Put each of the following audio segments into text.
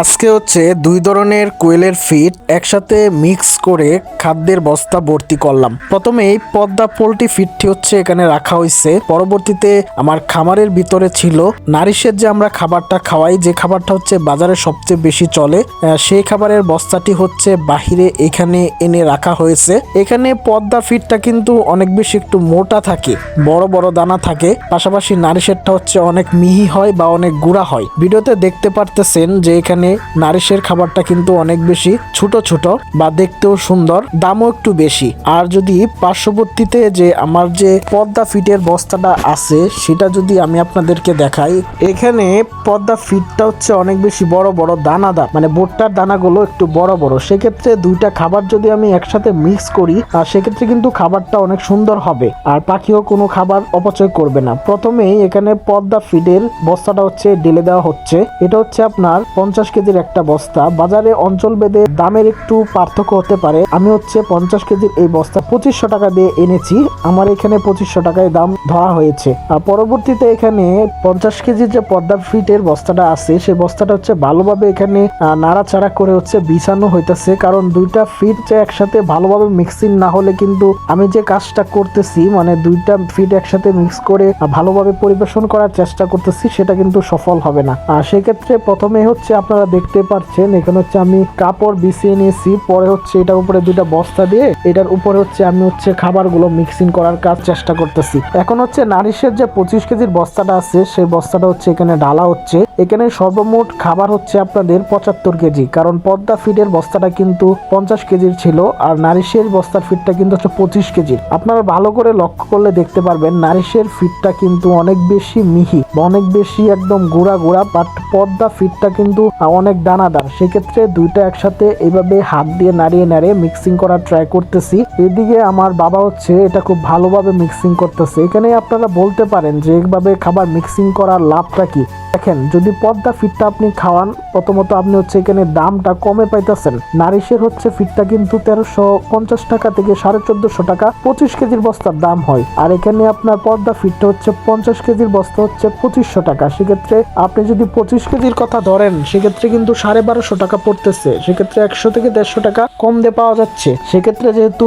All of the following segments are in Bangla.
আজকে হচ্ছে দুই ধরনের কোয়েলের ফিট একসাথে মিক্স করে খাদ্যের বস্তা ভর্তি করলাম। প্রথমে এই পদ্মা পোলট্রি ফিটটি হচ্ছে এখানে রাখা হয়েছে। পরবর্তীতে আমার খামারের ভিতরে ছিল। নারিশের যে আমরা খাবারটা খাওয়াই, যে খাবারটা হচ্ছে বাজারে সবচেয়ে বেশি চলে সেই খাবারের বস্তাটি হচ্ছে বাহিরে এখানে এনে রাখা হয়েছে। এখানে পদ্মা ফিটটা কিন্তু অনেক বেশি একটু মোটা থাকে, বড় বড় দানা থাকে। পাশাপাশি নারিশেরটা হচ্ছে অনেক মিহি হয় বা অনেক গুঁড়া হয়। ভিডিওতে দেখতে পারতেছেন যে এখানে নারিশের খাবারটা কিন্তু অনেক বেশি ছোট ছোট বা দেখতেও সুন্দর, দামও একটু বেশি। আর যদি পার্শ্ববর্তীতে যে আমার যে পদ্মা ফিটের বস্তাটা আছে, সেটা যদি আমি আপনাদেরকে দেখাই, এখানে পদ্মা ফিটটা হচ্ছে অনেক বেশি বড় বড় দানাদার মানে ভুট্টার দানাগুলো একটু বড় বড়। সেক্ষেত্রে দুইটা খাবার যদি আমি একসাথে মিক্স করি, আর সেক্ষেত্রে কিন্তু খাবারটা অনেক সুন্দর হবে, আর পাখিও কোনো খাবার অপচয় করবে না। প্রথমেই এখানে পদ্মা ফিডের বস্তাটা হচ্ছে ঢেলে দেওয়া হচ্ছে। এটা হচ্ছে আপনার পঞ্চাশ কেজির একটা বস্তা। বাজারে অঞ্চল ভেদে দামের একটু পার্থক্য হতে পারে। আমি হচ্ছে পঞ্চাশ কেজির এই বস্তা পঁচিশশো টাকা দিয়ে এনেছি। আমার এখানে পঁচিশশো টাকায় দাম ধরা হয়েছে। আর পরবর্তীতে এখানে পঞ্চাশ কেজির যে পদ্মা ফিটের বস্তাটা আছে, সেই বস্তাটা হচ্ছে ভালোভাবে এখানে নাড়াচাড়া করে হচ্ছে বিছানো হইতেছে। কারণ দুইটা ফিট যে একসাথে ভালোভাবে মিক্সিং না হলে কিন্তু আমি যে কাজটা করতেছি মানে দুইটা ফিট একসাথে মিক্স করে ভালোভাবে পরিবেশন করার চেষ্টা করতেছি, সেটা কিন্তু সফল হবে না। আর সেক্ষেত্রে প্রথমে হচ্ছে আপনারা দেখতে পাচ্ছেন, এখানে হচ্ছে আমি কাপড় বিছিয়ে নিয়েছি। পরে হচ্ছে এটার উপরে দুইটা বস্তা দিয়ে, এটার উপরে হচ্ছে আমি হচ্ছে খাবারগুলো মিক্সিং করার কাজ চেষ্টা করতেছি। এখন হচ্ছে নারিশের যে পঁচিশ কেজির বস্তাটা আছে, সেই বস্তাটা হচ্ছে এখানে ঢালা হচ্ছে। এখানে সর্বমোট খাবার হচ্ছে আপনাদের পঁচাত্তর কেজি, কারণ পদ্মা ফিডের বস্তাটা কিন্তু পঞ্চাশ কেজির ছিল, আর নারিশের বস্তার ফিটটা কিন্তু হচ্ছে পঁচিশ কেজির আপনারা ভালো করে লক্ষ্য করলে দেখতে পারবেন, নারিশের ফিটটা কিন্তু অনেক বেশি মিহি, অনেক বেশি একদম গুঁড়া গুঁড়া বাট পদ্মা ফিটটা কিন্তু অনেক দানাদার। সেক্ষেত্রে দুইটা একসাথে এইভাবে হাত দিয়ে নাড়িয়ে নাড়িয়ে মিক্সিং করার ট্রাই করতেছি। এদিকে আমার বাবা হচ্ছে এটা খুব ভালোভাবে মিক্সিং করতেছে। এখানে আপনারা বলতে পারেন যে এইভাবে খাবার মিক্সিং করার লাভটা কি? দেখেন, যদি পদ্মা ফিটটা আপনি খাওয়ান, প্রথমত আপনি হচ্ছে এখানে দামটা কমে পাইতেছেন। নারিশের হচ্ছে ফিটটা কিন্তু তেরোশো পঞ্চাশ টাকা থেকে সাড়ে চোদ্দশো টাকা, পঁচিশ কেজির বস্তার দাম হয়। আর এখানে আপনার পদ্মা ফিটটা হচ্ছে পঞ্চাশ কেজির বস্তা হচ্ছে পঁচিশশো টাকা। সেক্ষেত্রে আপনি যদি পঁচিশ কেজির কথা ধরেন, সেক্ষেত্রে কিন্তু সাড়ে বারোশো টাকা পড়তেছে। সেক্ষেত্রে একশো থেকে দেড়শো টাকা কম দিয়ে পাওয়া যাচ্ছে। সেক্ষেত্রে যেহেতু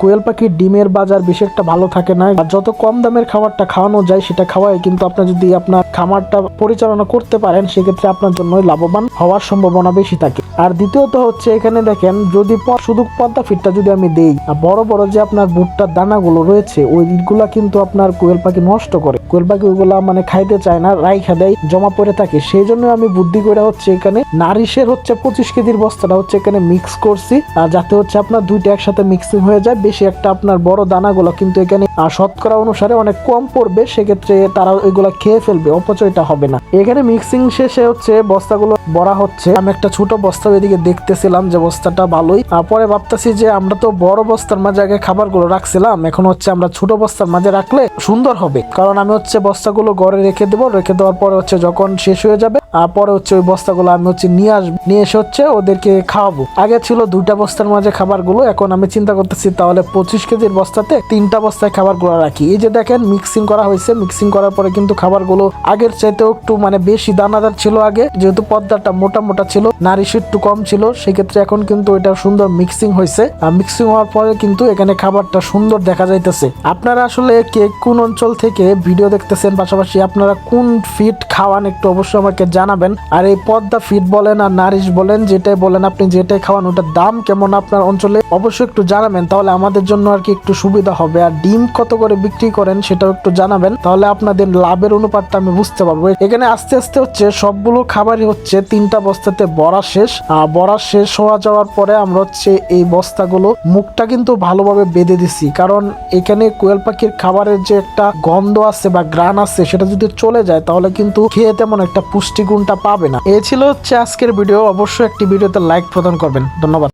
কোয়েল পাখির ডিমের বাজার বেশি একটা ভালো থাকে না যত কম দামের খাবারটা খাওয়ানো যায় সেটা খাওয়াই কিন্তু আপনার যদি আপনার খামারটা পরিচালনা করতে পারেন, সেক্ষেত্রে আপনার জন্য লাভবান হওয়ার সম্ভাবনা বেশি থাকে। আর দ্বিতীয়ত হচ্ছে এখানে দেখেন, যদি শুধু পদ্মা ফিটটা যদি আমি দেই বড় বড় যে আপনার ভুট্টার দানাগুলো রয়েছে ওই ওইগুলা কিন্তু আপনার কোয়েল পাখি নষ্ট করে। কোয়েল পাখি ওইগুলা মানে খাইতে চায় না, রাইখা দেয়, জমা পড়ে থাকে। সেই জন্য আমি বুদ্ধি করে হচ্ছে এখানে নারিশের হচ্ছে পঁচিশ কেজির বস্তাটা হচ্ছে এখানে মিক্স করছি। আর যাতে হচ্ছে আপনার দুইটা একসাথে মিক্সিং হয়ে যায়, বেশি একটা আপনার বড় দানাগুলো কিন্তু এখানে শতকরা অনুসারে অনেক কম পড়বে। সেক্ষেত্রে তারা ওইগুলা খেয়ে ফেলবে। অপচয়টা হবে না। এখানে মিক্সিং শেষে হচ্ছে বস্তাগুলো বড়া হচ্ছে। আমি একটা ছোট বস্তা এদিকে দেখতেছিলাম যে বস্তাটা ভালোই। পরে ভাবতেছি যে আমরা তো বড় বস্তার মাঝে আগে খাবারগুলো রাখছিলাম। এখন হচ্ছে আমরা ছোট বস্তার মাঝে রাখলে সুন্দর হবে। কারণ আমি হচ্ছে বস্তাগুলো ঘরে রেখে দেবো। রেখে দেওয়ার পরে হচ্ছে যখন শেষ হয়ে যাবে পরে হচ্ছে ওই বস্তাগুলো আমি হচ্ছে নিয়ে আসব নিয়ে এসে হচ্ছে ওদেরকে খাওয়াবো। আগে ছিল দুইটা বস্তার মাঝে খাবারগুলো। এখন আমি চিন্তা করতেছি তাহলে পঁচিশ কেজির বস্তাতে তিনটা বস্তায় খাবারগুলো রাখি। এই যে দেখেন মিক্সিং করা হয়েছে। মিক্সিং করার পরে কিন্তু খাবারগুলো আগের চাইতেও একটু মানে বেশি দানাদার ছিল আগে, যেহেতু পদ্মাটা মোটা মোটা ছিল নারিশ একটু কম ছিল, সেক্ষেত্রে এখন কিন্তু এটা সুন্দর মিক্সিং হয়েছে। আর মিক্সিং হওয়ার পরে কিন্তু এখানে খাবারটা সুন্দর দেখা যাইতেছে। আপনারা আসলে কে কোন অঞ্চল থেকে ভিডিও দেখতেছেন, পাশাপাশি আপনারা কোন ফিট খাওয়ান একটু অবশ্যই আমাকে জানাবেন। আর এই পদ্মা ফিট বলেন আর নারিশ বলেন, যেটাই বলেন আপনি যেটাই খাওয়ান, ওটার দাম কেমন আপনার অঞ্চলে, অবশ্যই একটু জানাবেন, তাহলে আমাদের জন্য আর কি একটু সুবিধা হবে। আর ডিম কত করে বিক্রি করেন সেটাও একটু জানাবেন, তাহলে আপনাদের লাভের অনুপাতটা আমি বুঝতে পারব। এখানে আস্তে আস্তে হচ্ছে সবগুলো খাবারই হচ্ছে তিনটা বস্তাতে বড়া শেষ। বড়া শেষ হওয়া যাওয়ার পরে আমরা হচ্ছে এই বস্তাগুলো মুখটা কিন্তু ভালোভাবে বেঁধে দিছি। কারণ এখানে কোয়েল পাখির খাবারের যে একটা গন্ধ আছে বা গ্রান আছে, সেটা যদি চলে যায়, তাহলে কিন্তু খেয়ে তেমন একটা পুষ্টিগুণটা পাবে না। এ ছিল হচ্ছে আজকের ভিডিও। অবশ্যই একটি ভিডিওতে লাইক প্রদান করবেন। ধন্যবাদ।